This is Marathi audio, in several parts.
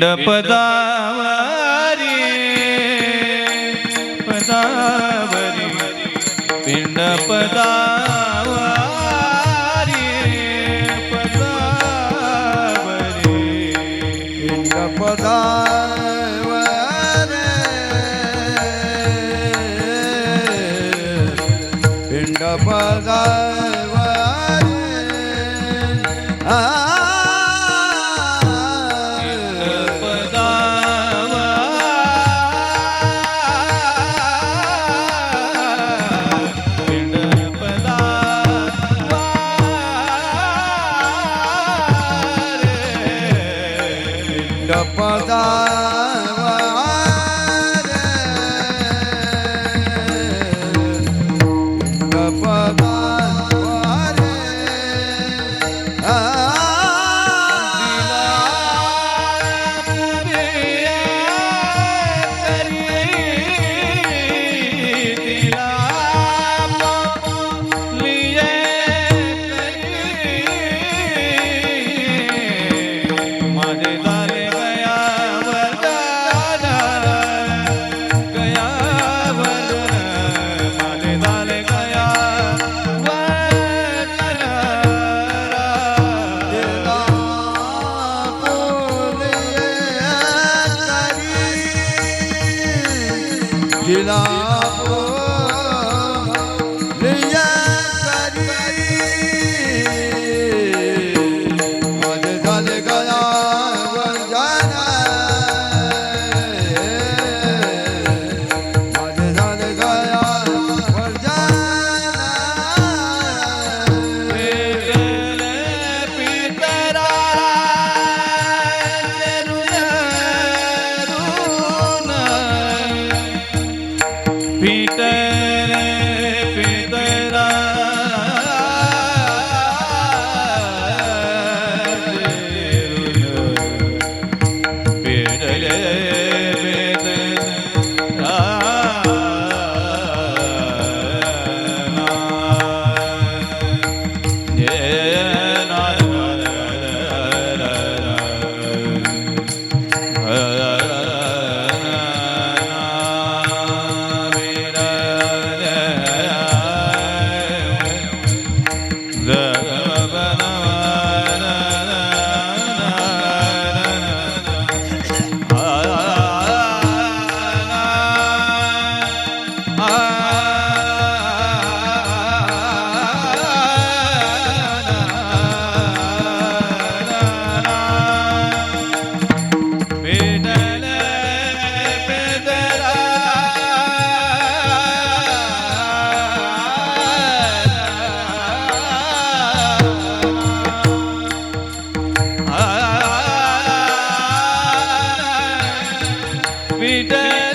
पिंड पदावरी la विठ्ठल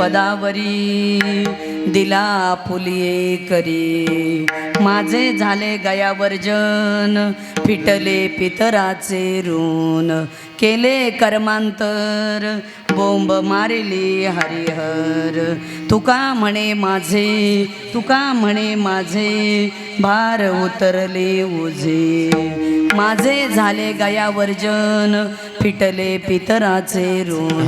पदावरी दिला फुलिये करी. माझे झाले गयावर्जन फिटले पितराचे ऋण. केले कर्मांतर बोंब मारिली हरिहर. तुका म्हणे माझे? तुका म्हणे माझे? भार उतरले ओझे. माझे झाले गया वर्जन फिटले पितराचे ऋण.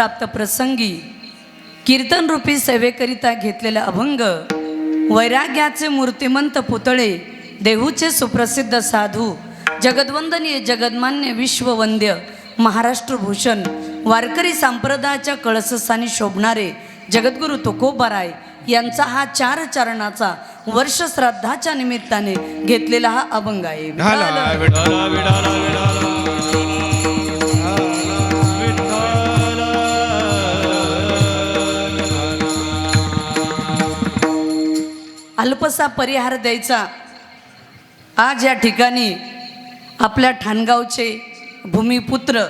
प्राप्त प्रसंगी कीर्तन रूपी सेवेकरिता घेतलेले अभंग वैराग्याचे मूर्तिमंत पुतळे देहूचे सुप्रसिद्ध साधू जगद्वंदनीय जगदमान्य विश्ववंद्य महाराष्ट्रभूषण वारकरी संप्रदायाच्या कळसस्थानी शोभणारे जगद्गुरू तुकोबाराय यांचा हा चार चरणाचा वर्ष श्राद्धाच्या निमित्ताने घेतलेला हा अभंग आहे. अल्पसा परिहार द्यायचा. आज या ठिकाणी आपल्या ठाणगावचे भूमिपुत्र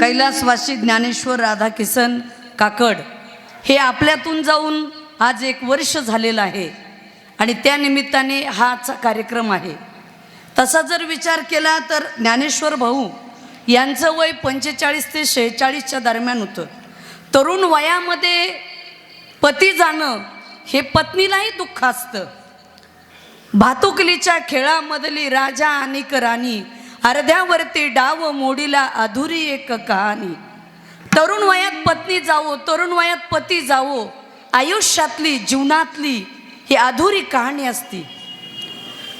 कैलासवासी ज्ञानेश्वर राधाकिसन काकड हे आपल्यातून जाऊन आज एक वर्ष झालेलं आहे आणि त्यानिमित्ताने हाच कार्यक्रम आहे. तसा जर विचार केला तर ज्ञानेश्वर भाऊ यांचं वय पंचेचाळीस ते शेहेचाळीसच्या दरम्यान होतं. तरुण वयामध्ये पती जाणं हे पत्नीलाही दुःख असतं. भातुकलीच्या खेळामधली राजा आणि राणी अर्ध्यावरती डाव मोडीला अधुरी एक कहाणी. तरुण वयात पत्नी जावो तरुण वयात पती जावो आयुष्यातली जीवनातली ही अधुरी कहाणी असती.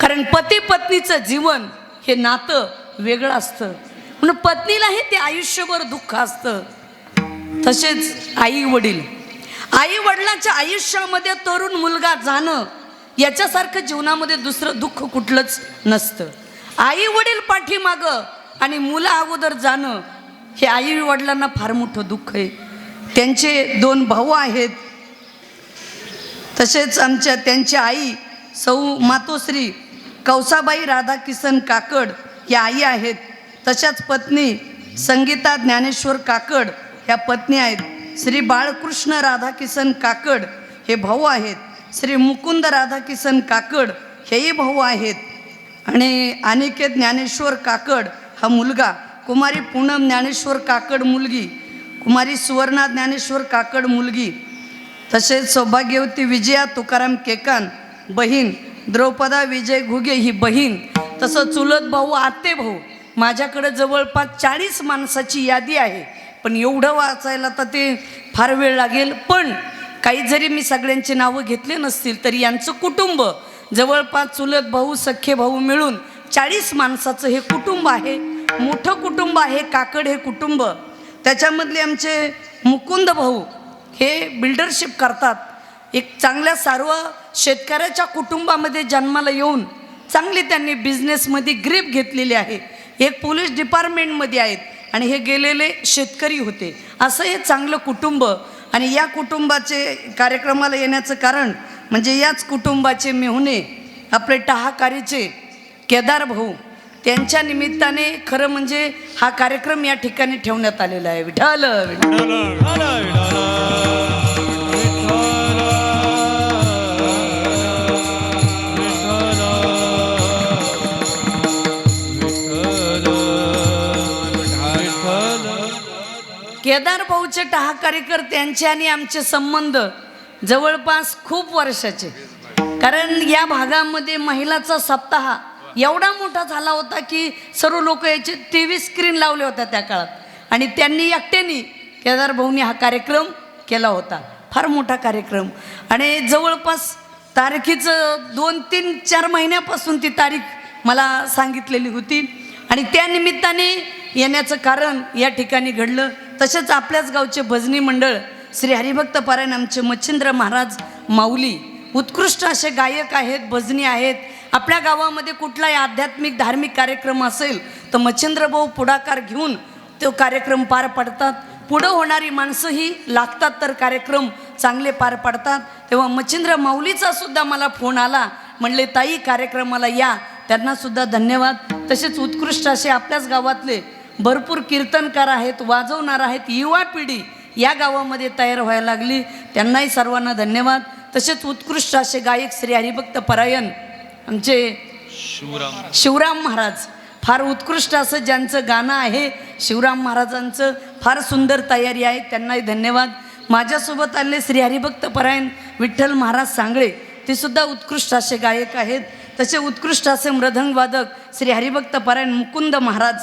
कारण पती पत्नीचं जीवन हे नातं वेगळं असतं. म्हणून पत्नीलाही ते आयुष्यभर दुःख असतं. तसेच आई वडील. आई वडिलांच्या आयुष्यामध्ये तरुण मुलगा जाणं याच्यासारखं जीवनामध्ये दुसरं दुःख कुठलंच नसतं. आई वडील पाठीमागं आणि मुलं अगोदर जाणं हे आई वडिलांना फार मोठं दुःख आहे. त्यांचे दोन भाऊ आहेत. तसेच आमच्या त्यांची आई सौ मातोश्री कौसाबाई राधाकिसन काकड या आई आहेत. तशाच पत्नी संगीता ज्ञानेश्वर काकड ह्या पत्नी आहेत. श्री बाळकृष्ण राधाकिसन काकड हे भाऊ आहेत. श्री मुकुंद राधाकिसन काकड हेही भाऊ आहेत. आणि अनिकेत ज्ञानेश्वर काकड हा मुलगा. कुमारी पूनम ज्ञानेश्वर काकड मुलगी. कुमारी सुवर्णा ज्ञानेश्वर काकड मुलगी. तसेच सौभाग्यवती विजया तुकाराम केकान बहीण. द्रौपदा विजय घुगे ही बहीण. तसं चुलत भाऊ आते भाऊ. माझ्याकडे जवळपास चाळीस माणसाची यादी आहे. पण एवढं वाचायला तर ते फार वेळ लागेल. पण काही जरी मी सगळ्यांची नावं घेतले नसतील तरी यांचं कुटुंब जवळपास चुलत भाऊ सख्खे भाऊ मिळून चाळीस माणसाचं हे कुटुंब आहे. मोठं कुटुंब आहे काकड हे कुटुंब. त्याच्यामधले आमचे मुकुंद भाऊ हे बिल्डरशिप करतात. एक चांगल्या सर्व शेतकऱ्याच्या कुटुंबामध्ये जन्माला येऊन चांगली त्यांनी बिझनेसमध्ये ग्रीप घेतलेली आहे. एक पोलीस डिपार्टमेंटमध्ये आहेत. आणि हे गेलेले शेतकरी होते. असं हे चांगलं कुटुंब आणि या कुटुंबाचे कार्यक्रमाला येण्याचं कारण म्हणजे याच कुटुंबाचे मेहुणे आपले टहाकारीचे केदार भाऊ त्यांच्या निमित्ताने खरं म्हणजे हा कार्यक्रम या ठिकाणी ठेवण्यात आलेला आहे. विठाल केदार भाऊचे टहाकारीकर त्यांचे आणि आमचे संबंध जवळपास खूप वर्षाचे. कारण या भागामध्ये महिलाचा सप्ताह एवढा मोठा झाला होता की सर्व लोक याचे टी व्ही स्क्रीन लावले होत्या त्या काळात. आणि त्यांनी एकट्याने केदार भाऊनी हा कार्यक्रम केला होता. फार मोठा कार्यक्रम. आणि जवळपास तारखेचं दोन तीन चार महिन्यापासून ती तारीख मला सांगितलेली होती. आणि त्या निमित्ताने येण्याचं कारण या ठिकाणी घडलं. तसेच आपल्याच गावचे भजनी मंडळ श्री हरिभक्त पारायण आमचे मच्छिंद्र महाराज माऊली उत्कृष्ट असे गायक आहेत भजनी आहेत. आपल्या गावामध्ये कुठलाही आध्यात्मिक धार्मिक कार्यक्रम असेल तर मच्छिंद्र भाऊ पुढाकार घेऊन तो कार्यक्रम पार पाडतात. पुढं होणारी माणसंही लागतात तर कार्यक्रम चांगले पार पाडतात. तेव्हा मच्छिंद्र माऊलीचा सुद्धा मला फोन आला म्हणले ताई कार्यक्रमाला या. त्यांनासुद्धा धन्यवाद. तसेच उत्कृष्ट असे आपल्याच गावातले भरपूर कीर्तनकार आहेत वाजवणार आहेत युवा पिढी या गावामध्ये तयार व्हायला लागली. त्यांनाही सर्वांना धन्यवाद. तसेच उत्कृष्ट असे गायक श्री हरिभक्त परायण आमचे शिवराम. महाराज. फार उत्कृष्ट असं ज्यांचं गाणं आहे शिवराम महाराजांचं फार सुंदर तयारी आहे त्यांनाही धन्यवाद. माझ्यासोबत आले श्री हरिभक्त परायण विठ्ठल महाराज सांगळे. ते सुद्धा उत्कृष्ट असे गायक आहेत. तसे उत्कृष्ट असे मृदंग वादक श्री हरिभक्त परायण मुकुंद महाराज.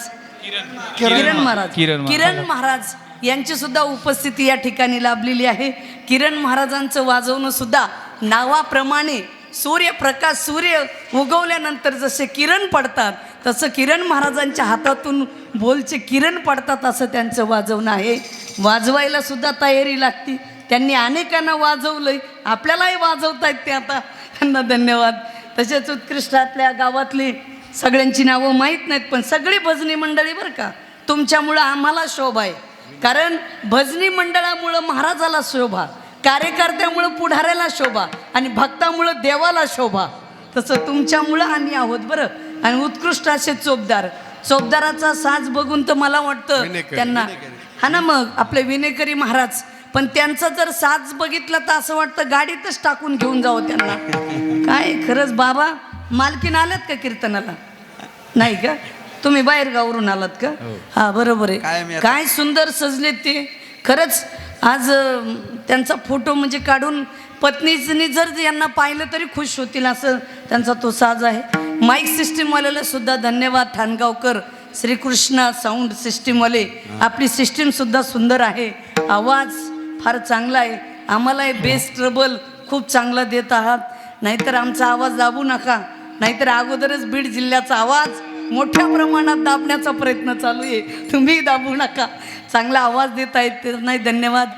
किरण. महाराज. किरण महाराज. यांची सुद्धा उपस्थिती या ठिकाणी लाभलेली आहे. किरण महाराजांचं वाजवणं सुद्धा नावाप्रमाणे सूर्यप्रकाश सूर्य उगवल्यानंतर जसे किरण पडतात तसं किरण महाराजांच्या हातातून बोलचे किरण पडतात असं त्यांचं वाजवणं आहे. वाजवायला सुद्धा तयारी लागती. त्यांनी अनेकांना वाजवलंय. आपल्यालाही वाजवतायत ते आता. त्यांना धन्यवाद. तसेच उत्कृष्टातल्या गावातली सगळ्यांची नावं माहीत नाहीत पण सगळी भजनी मंडळी बरं का तुमच्यामुळं आम्हाला शोभा आहे. कारण भजनी मंडळामुळं महाराजाला शोभा कार्यकर्त्यामुळं पुढाऱ्याला शोभा आणि भक्तामुळं देवाला शोभा. तसं तुमच्यामुळं आम्ही आहोत बरं. आणि उत्कृष्ट असे चोपदार चोपदाराचा साज बघून तर मला वाटतं त्यांना. हा ना मग आपले विनेकरी महाराज पण त्यांचा जर साज बघितला तर असं वाटतं गाडीतच टाकून घेऊन जावं त्यांना. काय खरंच बाबा मालकीन आल्यात का कीर्तनाला? नाही का? तुम्ही बाहेर गावरून आलात का? हा. बरोबर आहे. काय सुंदर सजलेत ते. खरंच आज त्यांचा फोटो म्हणजे काढून पत्नीने जर यांना पाहिलं तरी खुश होतील असं त्यांचा तो साज आहे. माईक सिस्टीमवाल्याला सुद्धा धन्यवाद ठाणगावकर श्रीकृष्ण साऊंड सिस्टीमवाले. आपली सिस्टीमसुद्धा सुंदर आहे. आवाज फार चांगला आहे. आम्हालाही बेस ट्रबल खूप चांगला देत आहात. नाहीतर आमचा आवाज दाबू नका. नाहीतर अगोदरच बीड जिल्ह्याचा आवाज मोठ्या प्रमाणात दाबण्याचा प्रयत्न चालू आहे. तुम्ही दाबू नका. चांगला आवाज देत आहेत नाही धन्यवाद.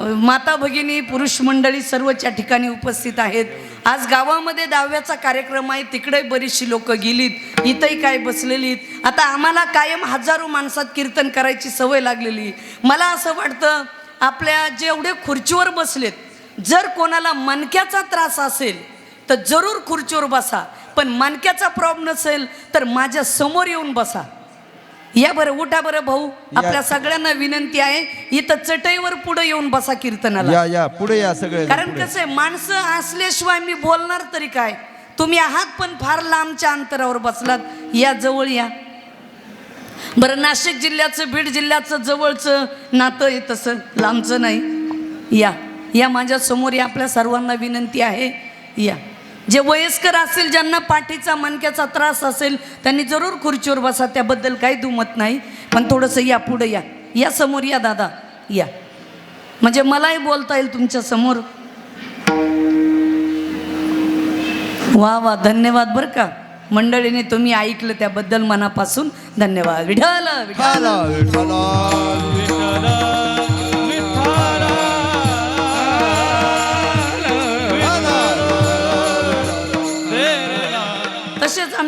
माता भगिनी पुरुष मंडळी सर्वच या ठिकाणी उपस्थित आहेत. आज गावामध्ये दहाव्याचा कार्यक्रम आहे तिकडे बरीचशी लोक गेलीत इथंही काय बसलेलीत आता आम्हाला कायम हजारो माणसात कीर्तन करायची सवय लागलेली. मला असं वाटतं आपल्या जेवढे खुर्चीवर बसलेत जर कोणाला मनक्याचा त्रास असेल तर जरूर खुर्चीवर बसा. पण मणक्याचा प्रॉब्लेम नसेल तर माझ्यासमोर येऊन बसा. या बरं उठा बरं भाऊ. आपल्या सगळ्यांना विनंती आहे इथं चटईवर पुढे येऊन बसा कीर्तनाला. या या पुढे या सगळे कारण कसं आहे माणसं असल्याशिवाय मी बोलणार तरी काय? तुम्ही आहात पण फार लांबच्या अंतरावर बसलात. या जवळ या. बरं नाशिक जिल्ह्याचं बीड जिल्ह्याचं जवळचं नातं आहे तसं. लांबचं नाही. या. या माझ्यासमोर या. आपल्या सर्वांना विनंती आहे. या. जे वयस्कर असेल ज्यांना पाठीचा मणक्याचा त्रास असेल त्यांनी जरूर खुर्चीवर बसा त्याबद्दल काही दुमत नाही. पण थोडंसं या पुढं या. या समोर या दादा. या. म्हणजे मलाही बोलता येईल तुमच्यासमोर. वा वा. धन्यवाद बरं का. मंडळीने तुम्ही ऐकलं त्याबद्दल मनापासून धन्यवाद. विठाल विठाल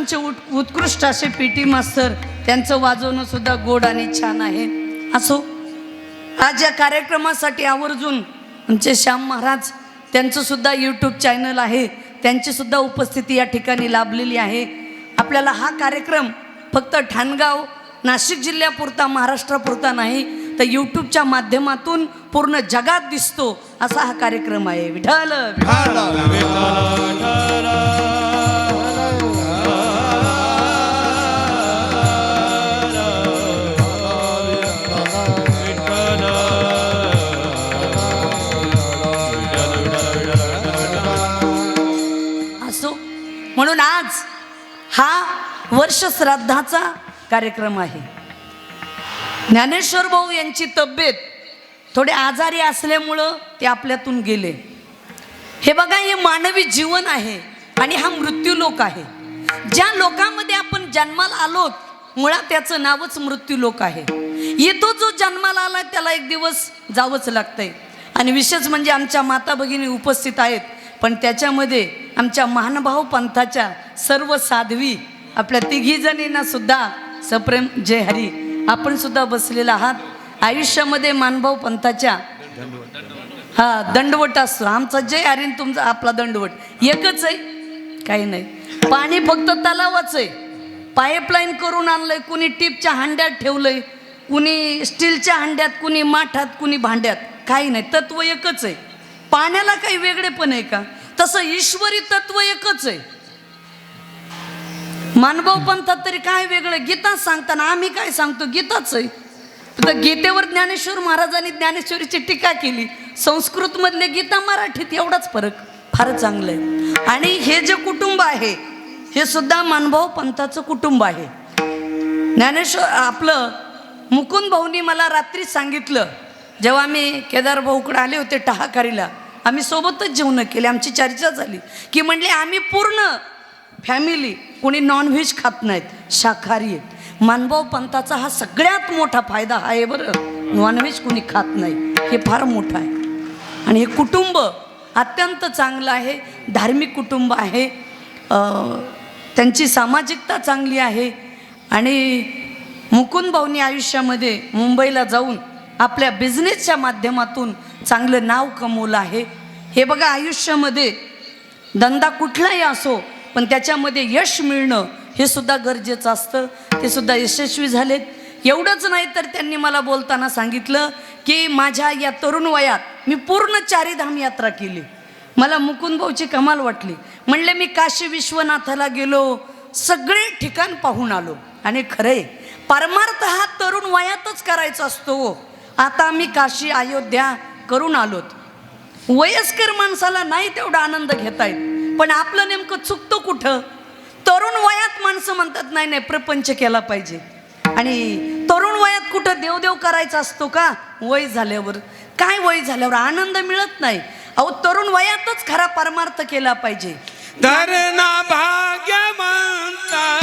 आमचे उट उत्कृष्ट असे पी टी मास्तर त्यांचं वाजवणं सुद्धा गोड आणि छान आहे. असो आज या कार्यक्रमासाठी आवर्जून आमचे श्याम महाराज त्यांचं सुद्धा यूट्यूब चॅनल आहे. त्यांची सुद्धा उपस्थिती या ठिकाणी लाभलेली आहे. आपल्याला हा कार्यक्रम फक्त ठाणगाव नाशिक जिल्ह्यापुरता महाराष्ट्रापुरता नाही तर यूट्यूबच्या माध्यमातून पूर्ण जगात दिसतो असा हा कार्यक्रम आहे. विठ्ठल! वर्ष श्राद्धाचा कार्यक्रम आहे. ज्ञानेश्वर भाऊ यांची तब्येत थोडे आजारी असल्यामुळं ते आपल्यातून गेले. हे बघा हे मानवी जीवन आहे आणि हा मृत्यू लोक आहे. ज्या लोकांमध्ये आपण जन्माला आलोत मुळात त्याचं नावच मृत्यू लोक आहे. येतो जो जन्माला आला त्याला एक दिवस जावंच लागतंय. आणि विशेष म्हणजे आमच्या माता भगिनी उपस्थित आहेत पण त्याच्यामध्ये आमच्या महानुभाव पंथाच्या सर्व साध्वी आपल्या तिघी जणींना सुद्धा सप्रेम जय हरी. आपण सुद्धा बसलेला आहात. आयुष्यामध्ये मानभाव पंथाच्या हा दंडवट असतो. आमचा जय हरीन तुमचा आपला दंडवट. एकच आहे. काही नाही. पाणी फक्त तलावाच आहे. पाईपलाईन करून आणलंय. कुणी टीपच्या हांड्यात ठेवलंय. कुणी स्टीलच्या हांड्यात कुणी माठात कुणी भांड्यात. काही नाही. तत्व एकच आहे. पाण्याला काही वेगळे पण आहे का? तसं ईश्वरी तत्व एकच आहे. मानभाव पंथात तरी काय वेगळं? गीताच सांगताना आम्ही काय सांगतो? गीताच आहे. तर गीतेवर ज्ञानेश्वर महाराजांनी ज्ञानेश्वरीची टीका केली. संस्कृतमधले गीता मराठीत एवढाच फरक. फार चांगलं आहे. आणि हे जे कुटुंब आहे हे सुद्धा मानभाव पंथाचं कुटुंब आहे. ज्ञानेश्वर आपलं मुकुंद भाऊनी मला रात्री सांगितलं जेव्हा आम्ही केदार भाऊकडे आले होते टहाकारीला आम्ही सोबतच जेवणं केली. आमची चर्चा झाली. की म्हणले आम्ही पूर्ण फॅमिली कोणी नॉनव्हेज खात नाहीत शाकाहारी आहेत. मानभाव पंथाचा हा सगळ्यात मोठा फायदा हा आहे बरं. नॉनव्हेज कोणी खात नाही हे फार मोठं आहे. आणि हे कुटुंब अत्यंत चांगलं आहे धार्मिक कुटुंब आहे त्यांची सामाजिकता चांगली आहे. आणि मुकुंद भाऊनी आयुष्यामध्ये मुंबईला जाऊन आपल्या बिझनेसच्या माध्यमातून चांगलं नाव कमवलं आहे. हे बघा आयुष्यामध्ये धंदा कुठलाही असो पण त्याच्यामध्ये यश मिळणं हे सुद्धा गरजेचं असतं. ते सुद्धा यशस्वी झालेत. एवढंच नाही तर त्यांनी मला बोलताना सांगितलं की माझ्या या तरुण वयात मी पूर्ण चारीधाम यात्रा केली. मला मुकुंद भाऊची कमाल वाटली. म्हणले मी काशी विश्वनाथाला गेलो सगळे ठिकाण पाहून आलो. आणि खरंय परमार्थ हा तरुण वयातच करायचा असतो हो. आता आम्ही काशी अयोध्या करून आलोत. वयस्कर माणसाला नाही तेवढा आनंद घेता येत. पण आपलं नेमकं चुकतं कुठं? तरुण वयात माणसं म्हणतात नाही नाही प्रपंच केला पाहिजे. आणि तरुण वयात कुठं देवदेव करायचा असतो का? वय झाल्यावर. काय वय झाल्यावर? आनंद मिळत नाही. अहो तरुण वयातच खरा परमार्थ केला पाहिजे. धरणा भाग्य म्हणता